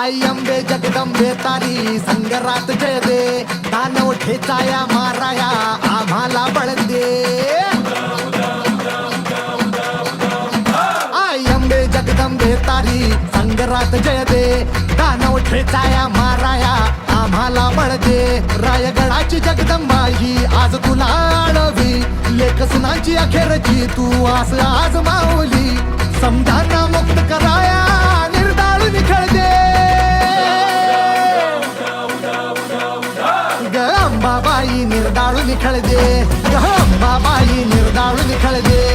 आई अंबे जगदंबे तारी संगरात जय दे दानव ठेचाया माराया आम्हाला बळ दे आई अंबे जगदंबे तारी संगरात जय दे दानव ठेचाया माराया आम्हाला बळ दे रायगडाची जगदंबा ही आज तुला आळवी. लेख अखेरची तू आस आज माऊली. समजा बाबाई अंबाबाई निर्दाळू निखळ दे ग निर्दाळू निखळ दे